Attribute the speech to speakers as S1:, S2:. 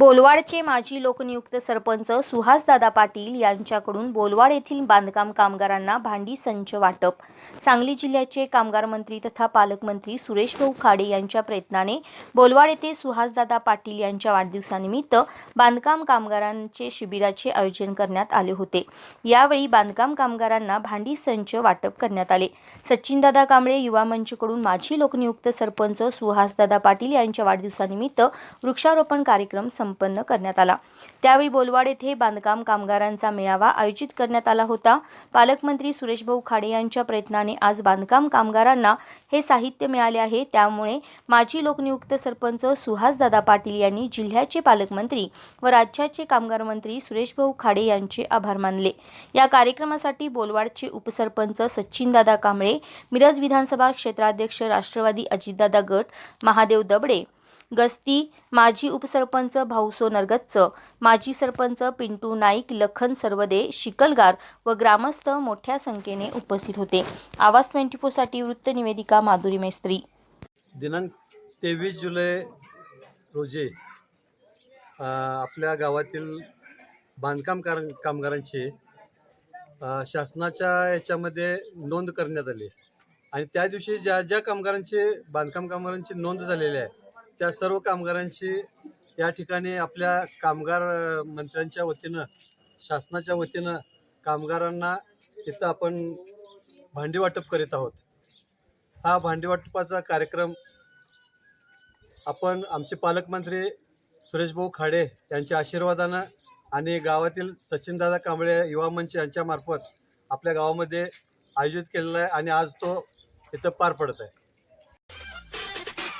S1: बोलवाडचे माजी लोकनियुक्त सरपंच सुहासदादा पाटील यांच्याकडून बोलवाड येथील बांधकाम कामगारांना भांडी संच वाटप. सांगली जिल्ह्याचे कामगार मंत्री तथा पालकमंत्री सुरेश भाऊ खाडे यांच्या प्रयत्नाने बोलवाड येथे सुहासदादा पाटील यांच्या वाढदिवसानिमित्त बांधकाम कामगारांचे शिबिराचे आयोजन करण्यात आले होते. यावेळी बांधकाम कामगारांना भांडी संच वाटप करण्यात आले. सचिनदादा कांबळे युवा मंचकडून माजी लोकनियुक्त सरपंच सुहासदादा पाटील यांच्या वाढदिवसानिमित्त वृक्षारोपण कार्यक्रम संपन्न करण्यात आला. त्यावेळी बोलवाड येथे बांधकाम कामगारांचा मेळावा आयोजित करण्यात आला होता. पालकमंत्री सुरेशभाऊ खाडे यांच्या प्रयत्नाने आज बांधकाम कामगारांना हे साहित्य मिळाले आहे. त्यामुळे माजी लोकनियुक्त सरपंच सुहासदादा पाटील यांनी जिल्ह्याचे पालकमंत्री व राज्याचे कामगार मंत्री सुरेशभाऊ खाडे यांचे आभार मानले. या कार्यक्रमासाठी बोलवाडचे उपसरपंच सचिनदादा कांबळे मिरज विधानसभा क्षेत्राध्यक्ष राष्ट्रवादी अजितदादा गट महादेव दबडे गस्ती माजी उपसरपंच भाऊसो नरगच्च माजी सरपंच पिंटू नाईक लखन सर्वदे शिकलगार व ग्रामस्थ मोठ्या संख्येने उपस्थित होते. आवाज ट्वेंटी फोरसाठी वृत्तनिवेदिका माधुरी मेस्त्री.
S2: दिनांक तेवीस जुलै रोजी आपल्या गावातील बांधकाम कार कामगारांची शासनाच्या याच्यामध्ये नोंद करण्यात आली. आणि त्या दिवशी ज्या ज्या कामगारांची बांधकाम कामगारांची नोंद झालेली आहे त्या सर्व कामगारांशी या ठिकाणी आपल्या कामगार मंत्र्यांच्या वतीनं शासनाच्या वतीनं कामगारांना इथं आपण भांडी वाटप करीत आहोत. हा भांडी वाटपाचा कार्यक्रम आपण आमचे पालकमंत्री सुरेशभाऊ खाडे यांच्या आशीर्वादानं आणि गावातील सचिनदादा कांबळे युवा मंच यांच्यामार्फत आपल्या गावामध्ये आयोजित केलेला आहे आणि आज तो इथं पार पडत आहे.